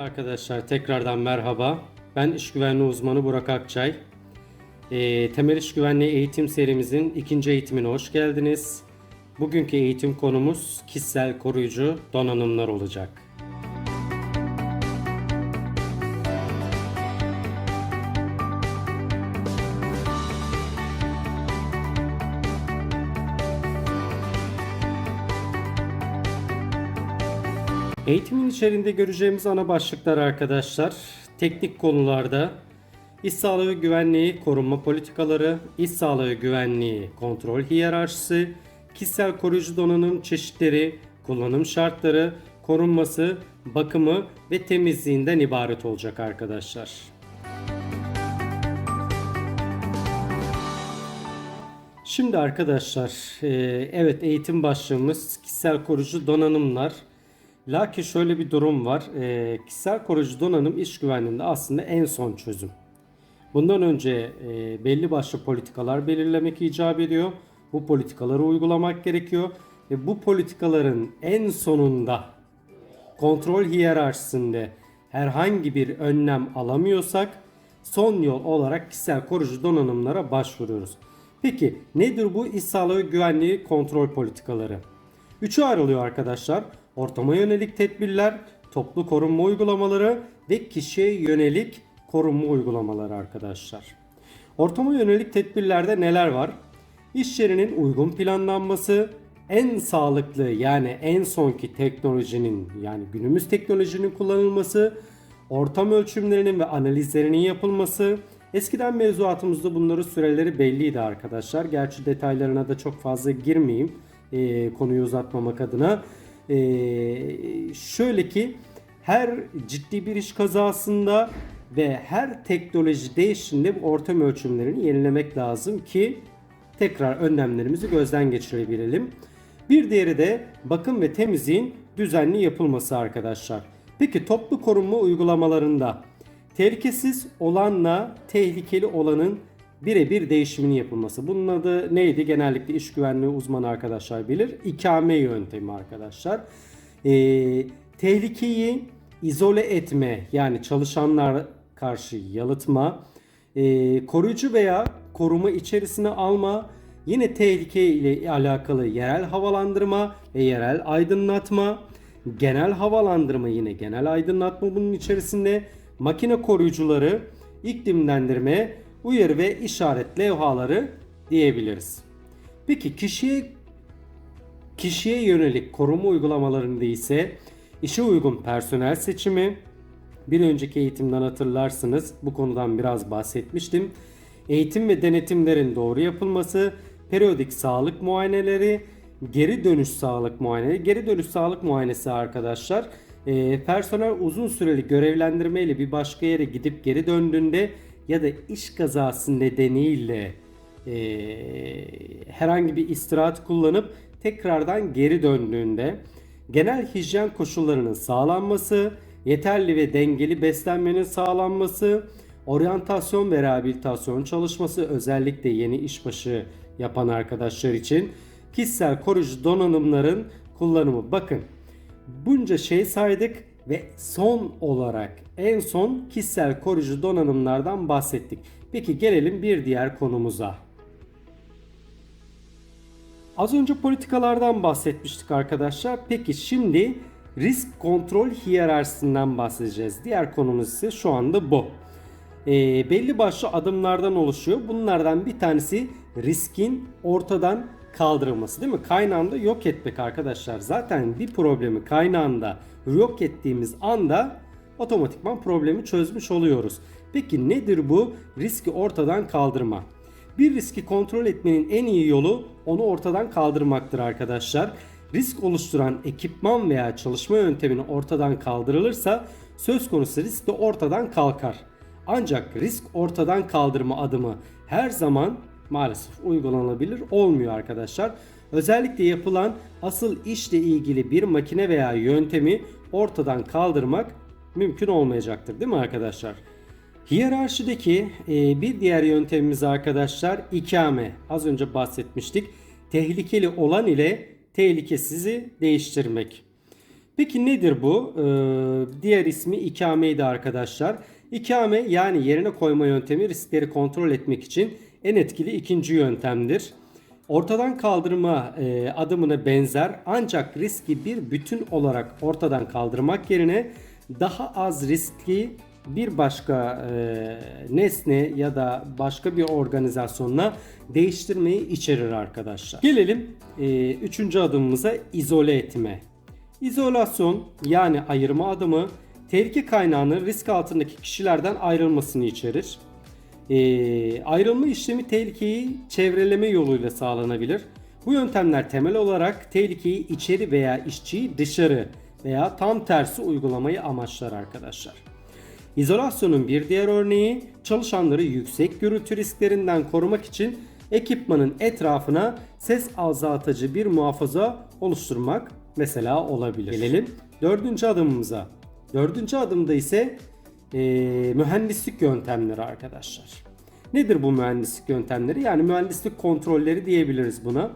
Değerli arkadaşlar tekrardan merhaba. Ben iş güvenliği uzmanı Burak Akçay. Ee, temel iş güvenliği eğitim serimizin ikinci eğitimine hoş geldiniz. Bugünkü eğitim konumuz kişisel koruyucu donanımlar olacak. Eğitimin içerisinde göreceğimiz ana başlıklar arkadaşlar. Teknik konularda iş sağlığı güvenliği korunma politikaları, iş sağlığı güvenliği kontrol hiyerarşisi, kişisel koruyucu donanım çeşitleri, kullanım şartları, korunması, bakımı ve temizliğinden ibaret olacak arkadaşlar. Şimdi arkadaşlar, e, evet eğitim başlığımız kişisel koruyucu donanımlar. Lakin şöyle bir durum var. E, kişisel koruyucu donanım iş güvenliğinde aslında en son çözüm. Bundan önce e, belli başlı politikalar belirlemek icap ediyor. Bu politikaları uygulamak gerekiyor. Ve bu politikaların en sonunda kontrol hiyerarşisinde herhangi bir önlem alamıyorsak son yol olarak kişisel koruyucu donanımlara başvuruyoruz. Peki nedir bu iş sağlığı güvenliği kontrol politikaları? Üçe ayrılıyor arkadaşlar. Ortama yönelik tedbirler, toplu korunma uygulamaları ve kişiye yönelik korunma uygulamaları arkadaşlar. Ortama yönelik tedbirlerde neler var? İş yerinin uygun planlanması, en sağlıklı yani en sonki teknolojinin yani günümüz teknolojinin kullanılması, ortam ölçümlerinin ve analizlerinin yapılması, eskiden mevzuatımızda bunların süreleri belliydi arkadaşlar. Gerçi detaylarına da çok fazla girmeyeyim e, konuyu uzatmamak adına. E, şöyle ki her ciddi bir iş kazasında ve her teknoloji değişiminde bu ortam ölçümlerini yenilemek lazım ki tekrar önlemlerimizi gözden geçirebilelim. Bir diğeri de bakım ve temizliğin düzenli yapılması arkadaşlar. Peki toplu korunma uygulamalarında tehlikesiz olanla tehlikeli olanın birebir değişiminin yapılması. Bunun adı neydi? Genellikle iş güvenliği uzmanı arkadaşlar bilir. İkame yöntemi arkadaşlar. Ee, tehlikeyi izole etme yani çalışanlar karşı yalıtma, e, koruyucu veya koruma içerisine alma, yine tehlike ile alakalı yerel havalandırma ve yerel aydınlatma, genel havalandırma yine genel aydınlatma bunun içerisinde, makine koruyucuları, iklimlendirme, uyarı ve işaret levhaları diyebiliriz. Peki kişiye kişiye yönelik koruma uygulamalarında ise işe uygun personel seçimi, bir önceki eğitimden hatırlarsınız bu konudan biraz bahsetmiştim. Eğitim ve denetimlerin doğru yapılması, periyodik sağlık muayeneleri, geri dönüş sağlık muayeneleri. Geri dönüş sağlık muayenesi arkadaşlar personel uzun süreli görevlendirme ile bir başka yere gidip geri döndüğünde ya da iş kazası nedeniyle e, herhangi bir istirahat kullanıp tekrardan geri döndüğünde genel hijyen koşullarının sağlanması, yeterli ve dengeli beslenmenin sağlanması, oryantasyon ve rehabilitasyon çalışması özellikle yeni işbaşı yapan arkadaşlar için kişisel koruyucu donanımların kullanımı. Bakın bunca şey saydık ve son olarak en son kişisel koruyucu donanımlardan bahsettik. Peki gelelim bir diğer konumuza. Az önce politikalardan bahsetmiştik arkadaşlar. Peki şimdi risk kontrol hiyerarşisinden bahsedeceğiz. Diğer konumuz ise şu anda bu. E, belli başlı adımlardan oluşuyor. Bunlardan bir tanesi riskin ortadan kaldırılması değil mi? Kaynağında yok etmek arkadaşlar. Zaten bir problemi kaynağında yok ettiğimiz anda otomatikman problemi çözmüş oluyoruz. Peki nedir bu riski ortadan kaldırma? Bir riski kontrol etmenin en iyi yolu onu ortadan kaldırmaktır arkadaşlar. Risk oluşturan ekipman veya çalışma yöntemini ortadan kaldırılırsa söz konusu risk de ortadan kalkar. Ancak risk ortadan kaldırma adımı her zaman maalesef uygulanabilir olmuyor arkadaşlar. Özellikle yapılan asıl işle ilgili bir makine veya yöntemi ortadan kaldırmak mümkün olmayacaktır değil mi arkadaşlar? Hiyerarşideki e, bir diğer yöntemimiz arkadaşlar ikame. Az önce bahsetmiştik. Tehlikeli olan ile tehlikesizi değiştirmek. Peki nedir bu? Ee, diğer ismi ikameydi arkadaşlar. İkame yani yerine koyma yöntemi riskleri kontrol etmek için en etkili ikinci yöntemdir. Ortadan kaldırma e, adımına benzer ancak riski bir bütün olarak ortadan kaldırmak yerine daha az riskli bir başka e, nesne ya da başka bir organizasyonla değiştirmeyi içerir arkadaşlar. Gelelim e, üçüncü adımımıza izole etme. İzolasyon yani ayırma adımı tehlike kaynağının risk altındaki kişilerden ayrılmasını içerir. E, ayrılma işlemi tehlikeyi çevreleme yoluyla sağlanabilir. Bu yöntemler temel olarak tehlikeyi içeri veya işçiyi dışarı veya tam tersi uygulamayı amaçlar arkadaşlar. İzolasyonun bir diğer örneği çalışanları yüksek gürültü risklerinden korumak için ekipmanın etrafına ses azaltıcı bir muhafaza oluşturmak mesela olabilir. Gelelim dördüncü adımımıza. Dördüncü adımda ise e, mühendislik yöntemleri arkadaşlar. Nedir bu mühendislik yöntemleri? Yani mühendislik kontrolleri diyebiliriz buna.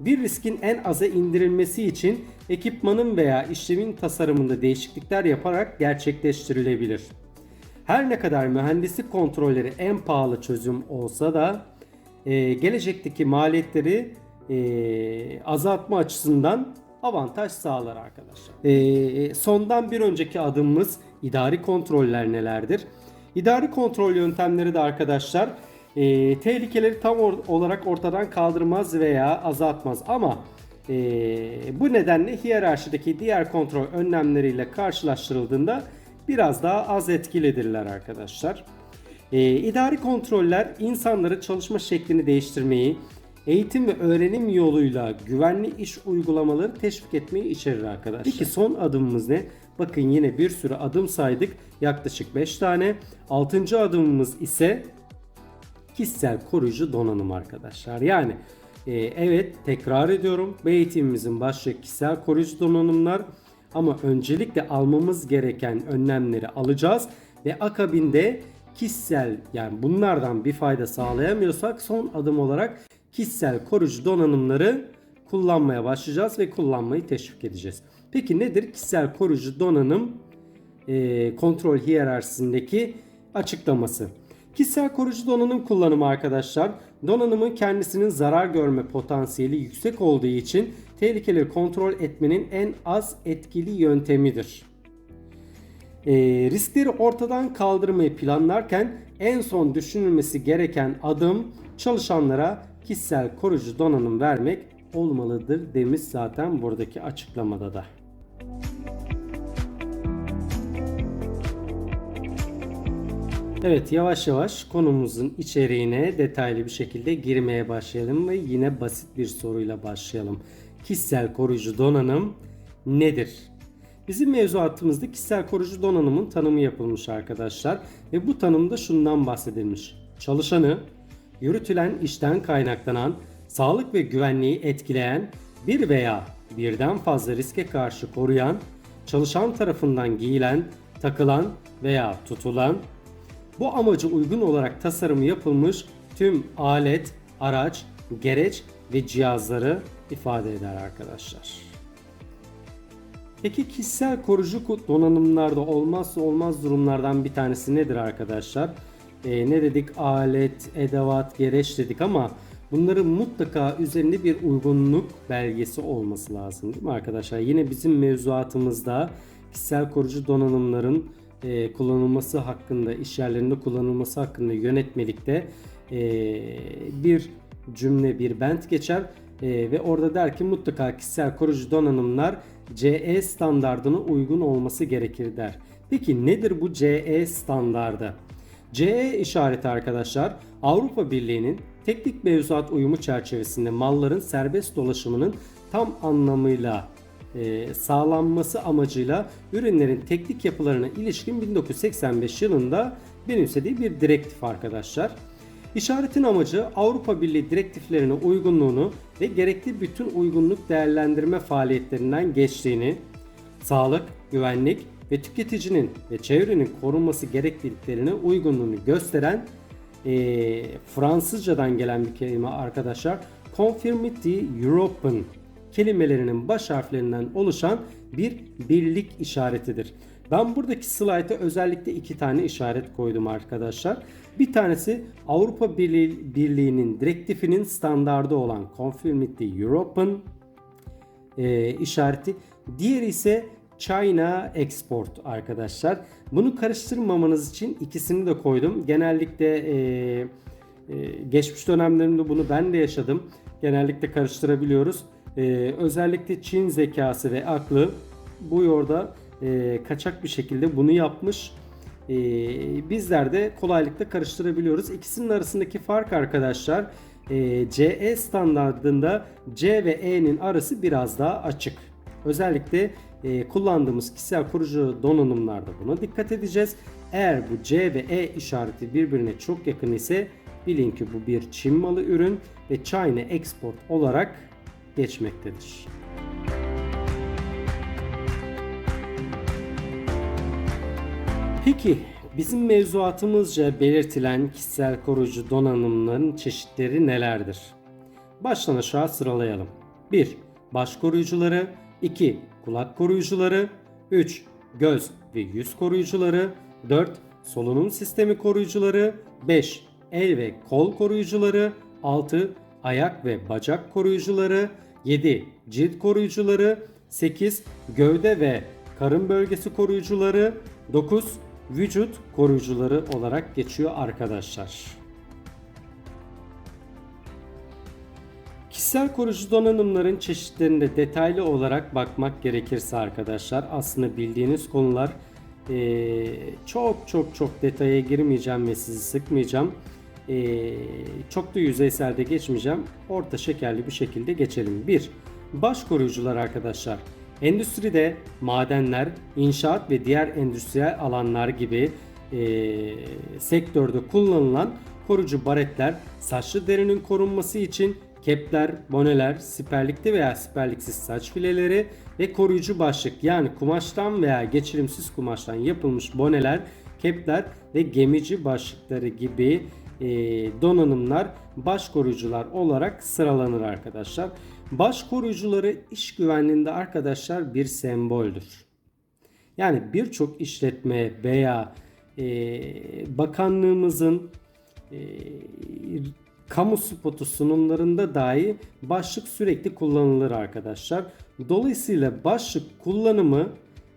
Bir riskin en aza indirilmesi için ekipmanın veya işlemin tasarımında değişiklikler yaparak gerçekleştirilebilir. Her ne kadar mühendislik kontrolleri en pahalı çözüm olsa da e, gelecekteki maliyetleri e, azaltma açısından avantaj sağlar arkadaşlar. E, sondan bir önceki adımımız idari kontroller nelerdir? İdari kontrol yöntemleri de arkadaşlar e, tehlikeleri tam or- olarak ortadan kaldırmaz veya azaltmaz ama e, bu nedenle hiyerarşideki diğer kontrol önlemleriyle karşılaştırıldığında biraz daha az etkilidirler arkadaşlar. E, idari kontroller insanları çalışma şeklini değiştirmeyi, eğitim ve öğrenim yoluyla güvenli iş uygulamaları teşvik etmeyi içerir arkadaşlar. Peki son adımımız ne? Bakın yine bir sürü adım saydık. Yaklaşık 5 tane. 6. adımımız ise kişisel koruyucu donanım arkadaşlar. Yani e, evet tekrar ediyorum. Bu eğitimimizin başlığı kişisel koruyucu donanımlar. Ama öncelikle almamız gereken önlemleri alacağız ve akabinde kişisel yani bunlardan bir fayda sağlayamıyorsak son adım olarak kişisel koruyucu donanımları kullanmaya başlayacağız ve kullanmayı teşvik edeceğiz. Peki nedir kişisel koruyucu donanım e, kontrol hiyerarşisindeki açıklaması? Kişisel koruyucu donanım kullanımı arkadaşlar donanımın kendisinin zarar görme potansiyeli yüksek olduğu için tehlikeleri kontrol etmenin en az etkili yöntemidir. E, riskleri ortadan kaldırmayı planlarken en son düşünülmesi gereken adım çalışanlara kişisel koruyucu donanım vermek olmalıdır demiş zaten buradaki açıklamada da. Evet yavaş yavaş konumuzun içeriğine detaylı bir şekilde girmeye başlayalım ve yine basit bir soruyla başlayalım. Kişisel koruyucu donanım nedir? Bizim mevzuatımızda kişisel koruyucu donanımın tanımı yapılmış arkadaşlar ve bu tanımda şundan bahsedilmiş. Çalışanı yürütülen işten kaynaklanan sağlık ve güvenliği etkileyen bir veya birden fazla riske karşı koruyan, çalışan tarafından giyilen, takılan veya tutulan, bu amaca uygun olarak tasarımı yapılmış tüm alet, araç, gereç ve cihazları ifade eder arkadaşlar. Peki kişisel koruyucu donanımlarda olmazsa olmaz durumlardan bir tanesi nedir arkadaşlar? Ee, ne dedik? Alet, edevat, gereç dedik ama bunların mutlaka üzerinde bir uygunluk belgesi olması lazım değil mi arkadaşlar? Yine bizim mevzuatımızda kişisel koruyucu donanımların e, kullanılması hakkında, iş yerlerinde kullanılması hakkında yönetmelikte e, bir cümle, bir bent geçer e, ve orada der ki mutlaka kişisel koruyucu donanımlar CE standardına uygun olması gerekir der. Peki nedir bu CE standardı? CE işareti arkadaşlar Avrupa Birliği'nin teknik mevzuat uyumu çerçevesinde malların serbest dolaşımının tam anlamıyla e, sağlanması amacıyla ürünlerin teknik yapılarına ilişkin 1985 yılında benimsediği bir direktif arkadaşlar. İşaretin amacı Avrupa Birliği direktiflerine uygunluğunu ve gerekli bütün uygunluk değerlendirme faaliyetlerinden geçtiğini, sağlık, güvenlik ve tüketicinin ve çevrenin korunması gerekliliklerine uygunluğunu gösteren e, Fransızcadan gelen bir kelime arkadaşlar. Conformity European kelimelerinin baş harflerinden oluşan bir birlik işaretidir. Ben buradaki slayta özellikle iki tane işaret koydum arkadaşlar. Bir tanesi Avrupa Birliği, Birliği'nin direktifinin standardı olan Conformity Europe'ın e, işareti. Diğeri ise China Export arkadaşlar. Bunu karıştırmamanız için ikisini de koydum. Genellikle e, e, geçmiş dönemlerinde bunu ben de yaşadım. Genellikle karıştırabiliyoruz. E, özellikle Çin zekası ve aklı bu yorda e, kaçak bir şekilde bunu yapmış. E, bizler de kolaylıkla karıştırabiliyoruz. İkisinin arasındaki fark arkadaşlar e, CE standartında C ve E'nin arası biraz daha açık. Özellikle e, kullandığımız kişisel koruyucu donanımlarda buna dikkat edeceğiz. Eğer bu C ve E işareti birbirine çok yakın ise bilin ki bu bir Çin malı ürün ve China Export olarak geçmektedir. Peki bizim mevzuatımızca belirtilen kişisel koruyucu donanımların çeşitleri nelerdir? Baştan aşağı sıralayalım. 1. Baş koruyucuları 2. Kulak koruyucuları 3. Göz ve yüz koruyucuları 4. Solunum sistemi koruyucuları 5. El ve kol koruyucuları 6. Ayak ve bacak koruyucuları 7. Cilt koruyucuları 8. Gövde ve karın bölgesi koruyucuları 9 vücut koruyucuları olarak geçiyor arkadaşlar. Kişisel koruyucu donanımların çeşitlerine detaylı olarak bakmak gerekirse arkadaşlar aslında bildiğiniz konular ee, çok çok çok detaya girmeyeceğim ve sizi sıkmayacağım. Ee, çok da yüzeyselde geçmeyeceğim. Orta şekerli bir şekilde geçelim. 1. Baş koruyucular arkadaşlar. Endüstride madenler, inşaat ve diğer endüstriyel alanlar gibi e, sektörde kullanılan koruyucu baretler saçlı derinin korunması için kepler, boneler, siperlikli veya siperliksiz saç fileleri ve koruyucu başlık yani kumaştan veya geçirimsiz kumaştan yapılmış boneler, kepler ve gemici başlıkları gibi donanımlar baş koruyucular olarak sıralanır arkadaşlar. Baş koruyucuları iş güvenliğinde arkadaşlar bir semboldür. Yani birçok işletme veya e, bakanlığımızın e, kamu spotu sunumlarında dahi başlık sürekli kullanılır arkadaşlar. Dolayısıyla başlık kullanımı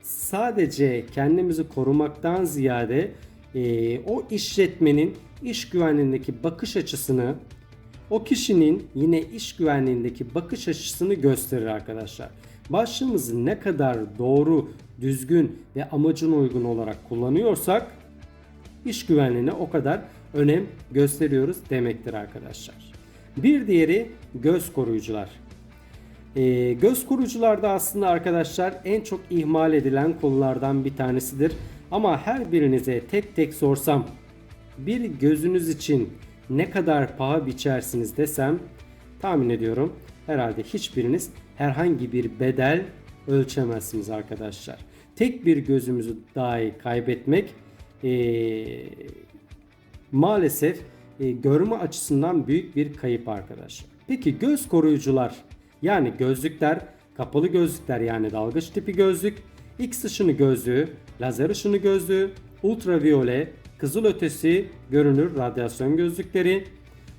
sadece kendimizi korumaktan ziyade e, o işletmenin iş güvenliğindeki bakış açısını o kişinin yine iş güvenliğindeki bakış açısını gösterir arkadaşlar. Başlığımızı ne kadar doğru, düzgün ve amacına uygun olarak kullanıyorsak iş güvenliğine o kadar önem gösteriyoruz demektir arkadaşlar. Bir diğeri göz koruyucular. E, göz koruyucular da aslında arkadaşlar en çok ihmal edilen konulardan bir tanesidir. Ama her birinize tek tek sorsam bir gözünüz için ne kadar paha biçersiniz desem tahmin ediyorum herhalde hiçbiriniz herhangi bir bedel ölçemezsiniz arkadaşlar. Tek bir gözümüzü dahi kaybetmek ee, maalesef e, görme açısından büyük bir kayıp arkadaşlar. Peki göz koruyucular yani gözlükler, kapalı gözlükler yani dalgıç tipi gözlük, X ışını gözlüğü, lazer ışını gözlüğü, ultraviyole, kızılötesi görünür radyasyon gözlükleri,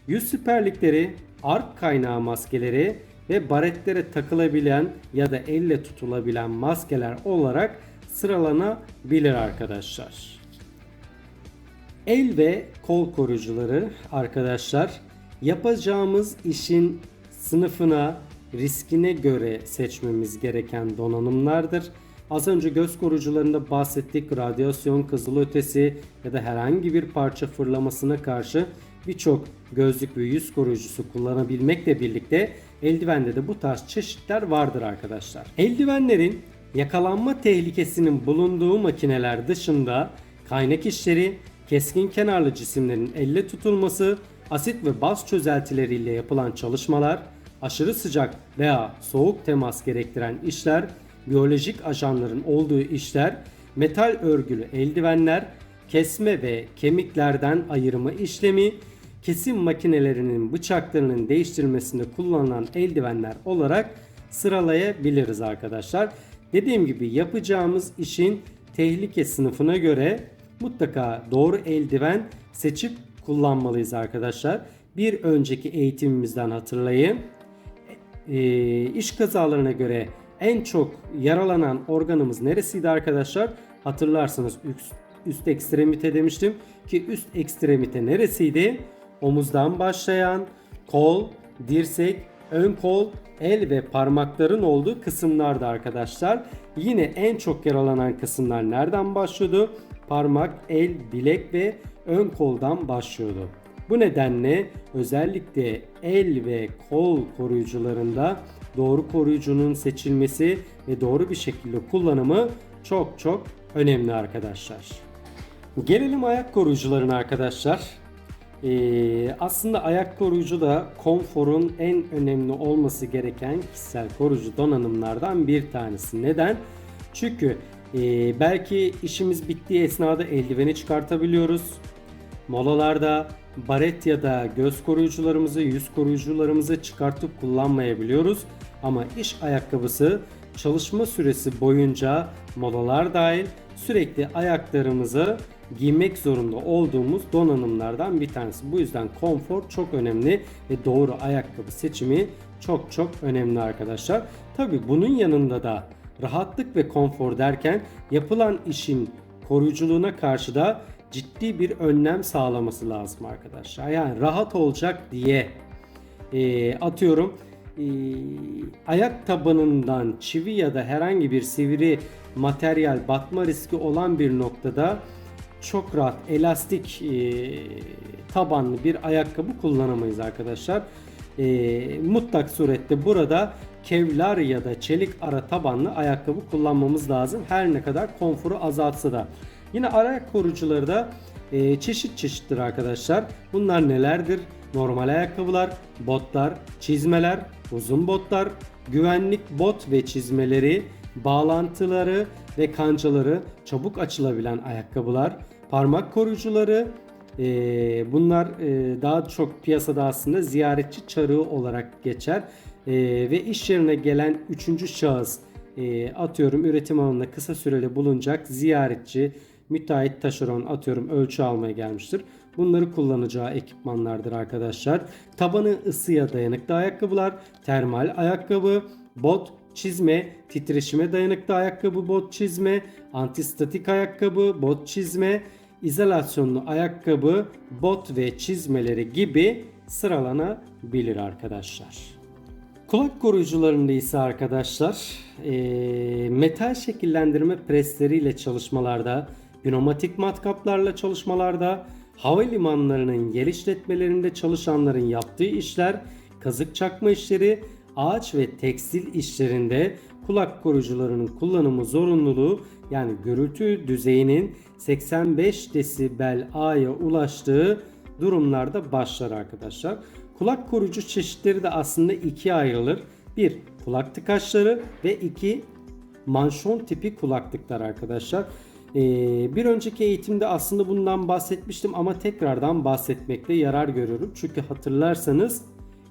yüz siperlikleri, ark kaynağı maskeleri ve baretlere takılabilen ya da elle tutulabilen maskeler olarak sıralanabilir arkadaşlar. El ve kol koruyucuları arkadaşlar yapacağımız işin sınıfına, riskine göre seçmemiz gereken donanımlardır. Az önce göz koruyucularında bahsettik radyasyon, kızılötesi ya da herhangi bir parça fırlamasına karşı birçok gözlük ve yüz koruyucusu kullanabilmekle birlikte eldivende de bu tarz çeşitler vardır arkadaşlar. Eldivenlerin yakalanma tehlikesinin bulunduğu makineler dışında kaynak işleri, keskin kenarlı cisimlerin elle tutulması, asit ve baz çözeltileriyle yapılan çalışmalar, aşırı sıcak veya soğuk temas gerektiren işler, biyolojik ajanların olduğu işler, metal örgülü eldivenler, kesme ve kemiklerden ayırma işlemi, kesim makinelerinin bıçaklarının değiştirilmesinde kullanılan eldivenler olarak sıralayabiliriz arkadaşlar. Dediğim gibi yapacağımız işin tehlike sınıfına göre mutlaka doğru eldiven seçip kullanmalıyız arkadaşlar. Bir önceki eğitimimizden hatırlayın. E, iş kazalarına göre en çok yaralanan organımız neresiydi arkadaşlar? Hatırlarsanız üst, üst ekstremite demiştim ki üst ekstremite neresiydi? Omuzdan başlayan kol, dirsek, ön kol, el ve parmakların olduğu kısımlardı arkadaşlar. Yine en çok yaralanan kısımlar nereden başlıyordu? Parmak, el, bilek ve ön koldan başlıyordu. Bu nedenle özellikle el ve kol koruyucularında doğru koruyucunun seçilmesi ve doğru bir şekilde kullanımı çok çok önemli arkadaşlar. Gelelim ayak koruyucularına arkadaşlar. Ee, aslında ayak koruyucu da konforun en önemli olması gereken kişisel koruyucu donanımlardan bir tanesi. Neden? Çünkü e, belki işimiz bittiği esnada eldiveni çıkartabiliyoruz. Molalarda baret ya da göz koruyucularımızı, yüz koruyucularımızı çıkartıp kullanmayabiliyoruz. Ama iş ayakkabısı çalışma süresi boyunca molalar dahil sürekli ayaklarımızı giymek zorunda olduğumuz donanımlardan bir tanesi. Bu yüzden konfor çok önemli ve doğru ayakkabı seçimi çok çok önemli arkadaşlar. Tabi bunun yanında da rahatlık ve konfor derken yapılan işin koruyuculuğuna karşı da ciddi bir önlem sağlaması lazım arkadaşlar. Yani rahat olacak diye e, atıyorum e, ayak tabanından çivi ya da herhangi bir sivri materyal batma riski olan bir noktada çok rahat elastik e, tabanlı bir ayakkabı kullanamayız arkadaşlar. E, mutlak surette burada kevlar ya da çelik ara tabanlı ayakkabı kullanmamız lazım. Her ne kadar konforu azaltsa da. Yine ayak koruyucuları da e, çeşit çeşittir arkadaşlar. Bunlar nelerdir? Normal ayakkabılar, botlar, çizmeler, uzun botlar, güvenlik bot ve çizmeleri, bağlantıları ve kancaları çabuk açılabilen ayakkabılar, parmak koruyucuları, e, bunlar e, daha çok piyasada aslında ziyaretçi çarığı olarak geçer e, ve iş yerine gelen üçüncü şahıs e, atıyorum üretim alanında kısa süreli bulunacak ziyaretçi, müteahhit taşeron atıyorum ölçü almaya gelmiştir. Bunları kullanacağı ekipmanlardır arkadaşlar. Tabanı ısıya dayanıklı ayakkabılar, termal ayakkabı, bot, çizme, titreşime dayanıklı ayakkabı, bot çizme, antistatik ayakkabı, bot çizme, izolasyonlu ayakkabı, bot ve çizmeleri gibi sıralanabilir arkadaşlar. Kulak koruyucularında ise arkadaşlar metal şekillendirme presleriyle çalışmalarda, pneumatik matkaplarla çalışmalarda, havalimanlarının yer işletmelerinde çalışanların yaptığı işler, kazık çakma işleri, ağaç ve tekstil işlerinde kulak koruyucularının kullanımı zorunluluğu yani gürültü düzeyinin 85 desibel A'ya ulaştığı durumlarda başlar arkadaşlar. Kulak koruyucu çeşitleri de aslında ikiye ayrılır. Bir kulak tıkaçları ve iki manşon tipi kulaklıklar arkadaşlar. Ee, bir önceki eğitimde aslında bundan bahsetmiştim ama tekrardan bahsetmekte yarar görüyorum. Çünkü hatırlarsanız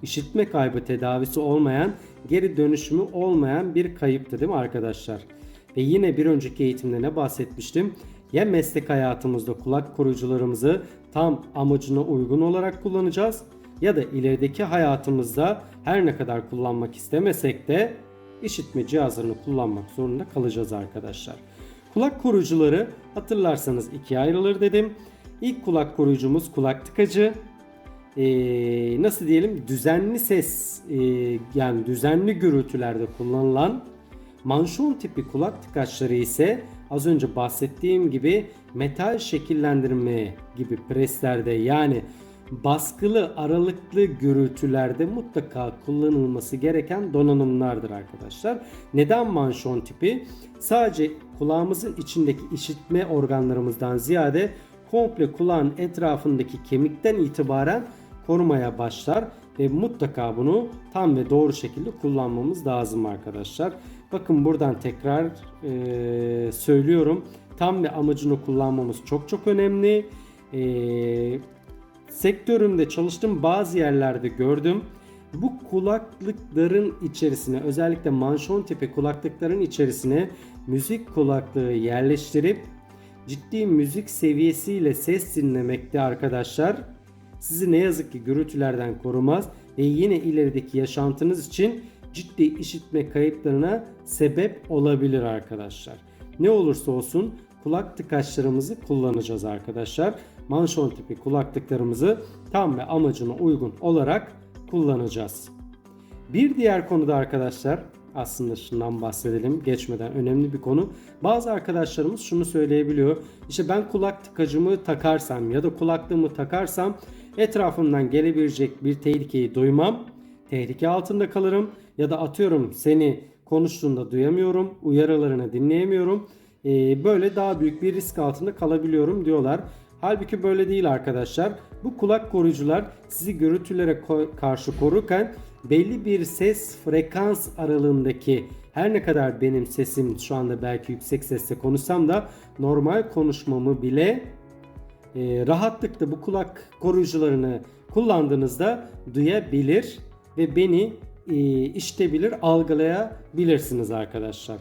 işitme kaybı tedavisi olmayan, geri dönüşümü olmayan bir kayıptı değil mi arkadaşlar? Ve yine bir önceki eğitimde ne bahsetmiştim? Ya meslek hayatımızda kulak koruyucularımızı tam amacına uygun olarak kullanacağız ya da ilerideki hayatımızda her ne kadar kullanmak istemesek de işitme cihazlarını kullanmak zorunda kalacağız arkadaşlar. Kulak koruyucuları hatırlarsanız ikiye ayrılır dedim. İlk kulak koruyucumuz kulak tıkacı. Ee, nasıl diyelim düzenli ses e, yani düzenli gürültülerde kullanılan manşon tipi kulak tıkaçları ise az önce bahsettiğim gibi metal şekillendirme gibi preslerde yani baskılı aralıklı gürültülerde mutlaka kullanılması gereken donanımlardır arkadaşlar. Neden manşon tipi? Sadece kulağımızın içindeki işitme organlarımızdan ziyade komple kulağın etrafındaki kemikten itibaren korumaya başlar ve mutlaka bunu tam ve doğru şekilde kullanmamız lazım arkadaşlar. Bakın buradan tekrar e, söylüyorum. Tam ve amacını kullanmamız çok çok önemli. E, sektörümde çalıştığım bazı yerlerde gördüm. Bu kulaklıkların içerisine özellikle manşon tipi kulaklıkların içerisine müzik kulaklığı yerleştirip ciddi müzik seviyesiyle ses dinlemekte arkadaşlar sizi ne yazık ki gürültülerden korumaz ve yine ilerideki yaşantınız için ciddi işitme kayıplarına sebep olabilir arkadaşlar. Ne olursa olsun kulak tıkaçlarımızı kullanacağız arkadaşlar. Manşon tipi kulaklıklarımızı tam ve amacına uygun olarak kullanacağız. Bir diğer konuda arkadaşlar aslında şundan bahsedelim geçmeden önemli bir konu. Bazı arkadaşlarımız şunu söyleyebiliyor. İşte ben kulak tıkacımı takarsam ya da kulaklığımı takarsam etrafımdan gelebilecek bir tehlikeyi duymam. Tehlike altında kalırım ya da atıyorum seni konuştuğunda duyamıyorum, uyarılarını dinleyemiyorum. Ee, böyle daha büyük bir risk altında kalabiliyorum diyorlar. Halbuki böyle değil arkadaşlar. Bu kulak koruyucular sizi gürültülere karşı korurken belli bir ses frekans aralığındaki her ne kadar benim sesim şu anda belki yüksek sesle konuşsam da normal konuşmamı bile e, rahatlıkla bu kulak koruyucularını kullandığınızda duyabilir ve beni işitebilir, algılayabilirsiniz arkadaşlar.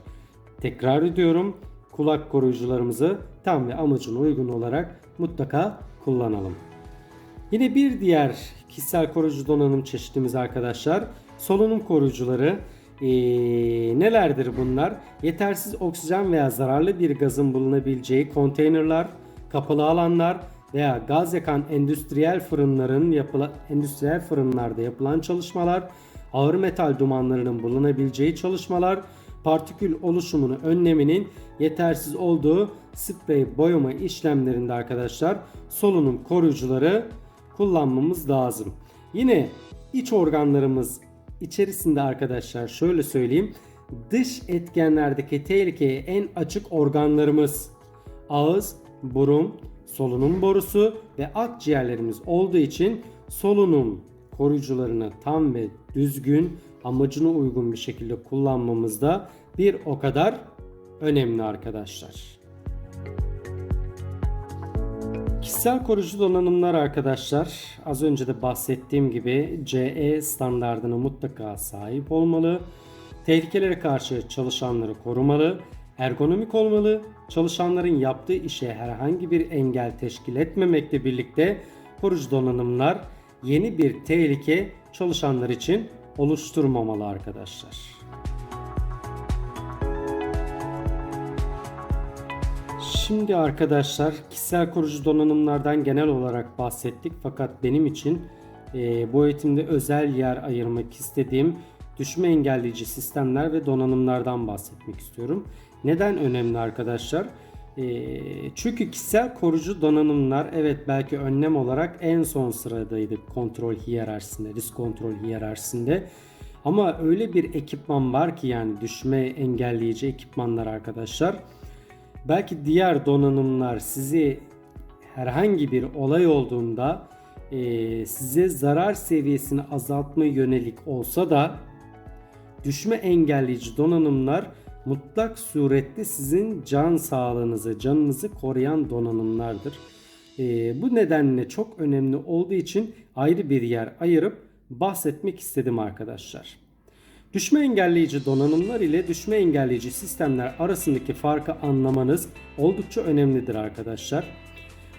Tekrar ediyorum kulak koruyucularımızı tam ve amacına uygun olarak mutlaka kullanalım. Yine bir diğer kişisel koruyucu donanım çeşitimiz arkadaşlar solunum koruyucuları. Ee, nelerdir bunlar? Yetersiz oksijen veya zararlı bir gazın bulunabileceği konteynerler, kapalı alanlar veya gaz yakan endüstriyel fırınların yapılan endüstriyel fırınlarda yapılan çalışmalar, ağır metal dumanlarının bulunabileceği çalışmalar, partikül oluşumunu önleminin yetersiz olduğu sprey boyama işlemlerinde arkadaşlar solunum koruyucuları kullanmamız lazım. Yine iç organlarımız içerisinde arkadaşlar şöyle söyleyeyim. Dış etkenlerdeki tehlikeye en açık organlarımız ağız, burun, solunum borusu ve akciğerlerimiz olduğu için solunum koruyucularını tam ve düzgün amacına uygun bir şekilde kullanmamız da bir o kadar önemli arkadaşlar. Kişisel koruyucu donanımlar arkadaşlar az önce de bahsettiğim gibi CE standardına mutlaka sahip olmalı. Tehlikelere karşı çalışanları korumalı, ergonomik olmalı, çalışanların yaptığı işe herhangi bir engel teşkil etmemekle birlikte koruyucu donanımlar yeni bir tehlike çalışanlar için oluşturmamalı arkadaşlar. Şimdi arkadaşlar kişisel koruyucu donanımlardan genel olarak bahsettik fakat benim için e, bu eğitimde özel yer ayırmak istediğim düşme engelleyici sistemler ve donanımlardan bahsetmek istiyorum. Neden önemli arkadaşlar? E, çünkü kişisel koruyucu donanımlar evet belki önlem olarak en son sıradaydı kontrol hiyerarşisinde, risk kontrol hiyerarşisinde. Ama öyle bir ekipman var ki yani düşme engelleyici ekipmanlar arkadaşlar belki diğer donanımlar sizi herhangi bir olay olduğunda e, size zarar seviyesini azaltma yönelik olsa da düşme engelleyici donanımlar mutlak surette sizin can sağlığınızı, canınızı koruyan donanımlardır. E, bu nedenle çok önemli olduğu için ayrı bir yer ayırıp bahsetmek istedim arkadaşlar. Düşme engelleyici donanımlar ile düşme engelleyici sistemler arasındaki farkı anlamanız oldukça önemlidir arkadaşlar.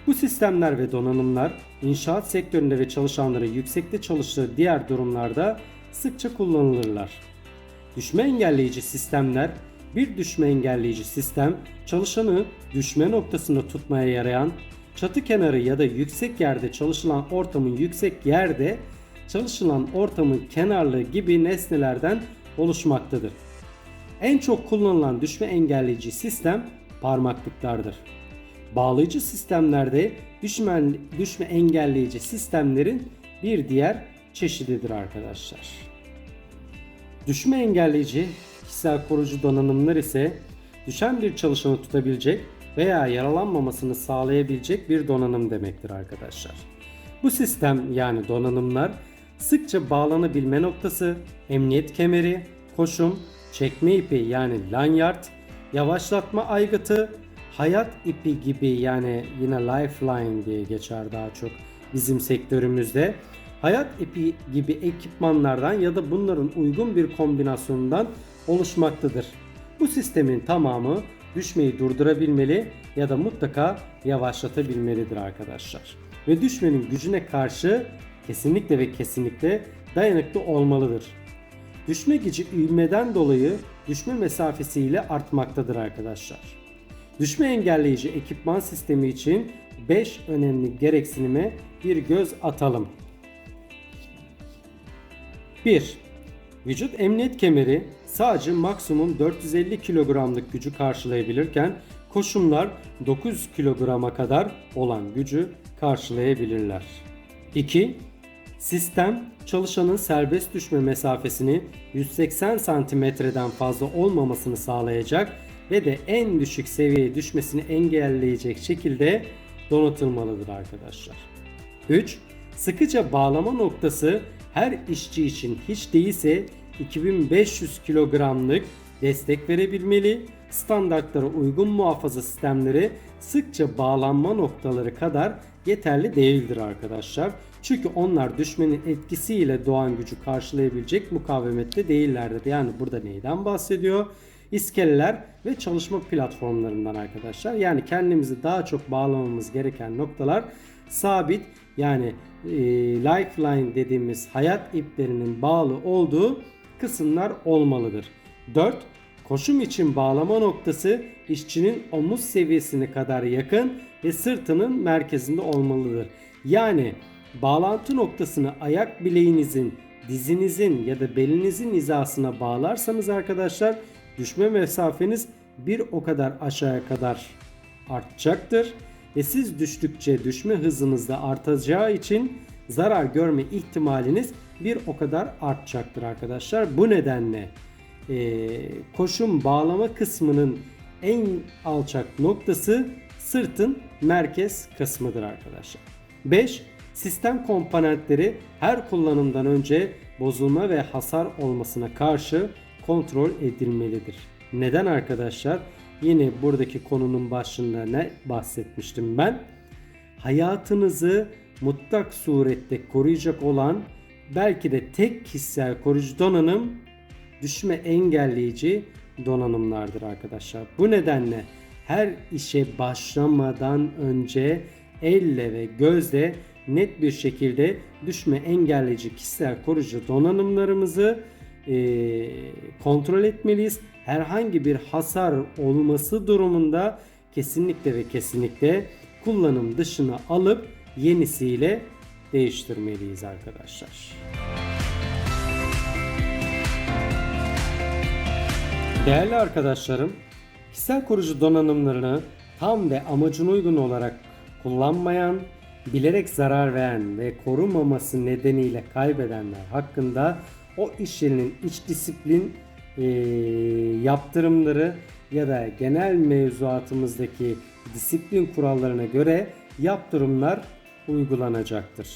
Bu sistemler ve donanımlar inşaat sektöründe ve çalışanların yüksekte çalıştığı diğer durumlarda sıkça kullanılırlar. Düşme engelleyici sistemler bir düşme engelleyici sistem çalışanı düşme noktasında tutmaya yarayan çatı kenarı ya da yüksek yerde çalışılan ortamın yüksek yerde çalışılan ortamın kenarlığı gibi nesnelerden oluşmaktadır. En çok kullanılan düşme engelleyici sistem parmaklıklardır. Bağlayıcı sistemlerde düşme, düşme engelleyici sistemlerin bir diğer çeşididir arkadaşlar. Düşme engelleyici kişisel koruyucu donanımlar ise düşen bir çalışanı tutabilecek veya yaralanmamasını sağlayabilecek bir donanım demektir arkadaşlar. Bu sistem yani donanımlar sıkça bağlanabilme noktası, emniyet kemeri, koşum, çekme ipi yani lanyard, yavaşlatma aygıtı, hayat ipi gibi yani yine lifeline diye geçer daha çok bizim sektörümüzde hayat ipi gibi ekipmanlardan ya da bunların uygun bir kombinasyonundan oluşmaktadır. Bu sistemin tamamı düşmeyi durdurabilmeli ya da mutlaka yavaşlatabilmelidir arkadaşlar. Ve düşmenin gücüne karşı kesinlikle ve kesinlikle dayanıklı olmalıdır. Düşme gücü ivmeden dolayı düşme mesafesiyle artmaktadır arkadaşlar. Düşme engelleyici ekipman sistemi için 5 önemli gereksinime bir göz atalım. 1. Vücut emniyet kemeri sadece maksimum 450 kilogramlık gücü karşılayabilirken koşumlar 900 kilograma kadar olan gücü karşılayabilirler. 2. Sistem çalışanın serbest düşme mesafesini 180 santimetreden fazla olmamasını sağlayacak ve de en düşük seviyeye düşmesini engelleyecek şekilde donatılmalıdır arkadaşlar. 3. Sıkıca bağlama noktası her işçi için hiç değilse 2500 kilogramlık destek verebilmeli. Standartlara uygun muhafaza sistemleri sıkça bağlanma noktaları kadar yeterli değildir arkadaşlar. Çünkü onlar düşmenin etkisiyle doğan gücü karşılayabilecek mukavemette değillerdir. Yani burada neyden bahsediyor? İskeleler ve çalışma platformlarından arkadaşlar. Yani kendimizi daha çok bağlamamız gereken noktalar sabit yani e, lifeline dediğimiz hayat iplerinin bağlı olduğu kısımlar olmalıdır. 4. Koşum için bağlama noktası işçinin omuz seviyesine kadar yakın ve sırtının merkezinde olmalıdır. Yani bağlantı noktasını ayak bileğinizin, dizinizin ya da belinizin hizasına bağlarsanız arkadaşlar düşme mesafeniz bir o kadar aşağıya kadar artacaktır ve siz düştükçe düşme hızınız da artacağı için zarar görme ihtimaliniz bir o kadar artacaktır arkadaşlar. Bu nedenle e, koşum bağlama kısmının en alçak noktası sırtın merkez kısmıdır arkadaşlar. 5. Sistem komponentleri her kullanımdan önce bozulma ve hasar olmasına karşı kontrol edilmelidir. Neden arkadaşlar? Yine buradaki konunun başında ne bahsetmiştim ben? Hayatınızı mutlak surette koruyacak olan belki de tek kişisel koruyucu donanım düşme engelleyici donanımlardır arkadaşlar. Bu nedenle her işe başlamadan önce elle ve gözle net bir şekilde düşme engelleyici kişisel koruyucu donanımlarımızı e, kontrol etmeliyiz. Herhangi bir hasar olması durumunda kesinlikle ve kesinlikle kullanım dışına alıp yenisiyle değiştirmeliyiz arkadaşlar. Değerli arkadaşlarım, kişisel koruyucu donanımlarını tam ve amacına uygun olarak kullanmayan, bilerek zarar veren ve korumaması nedeniyle kaybedenler hakkında o iş yerinin iç disiplin e, yaptırımları ya da genel mevzuatımızdaki disiplin kurallarına göre yaptırımlar uygulanacaktır.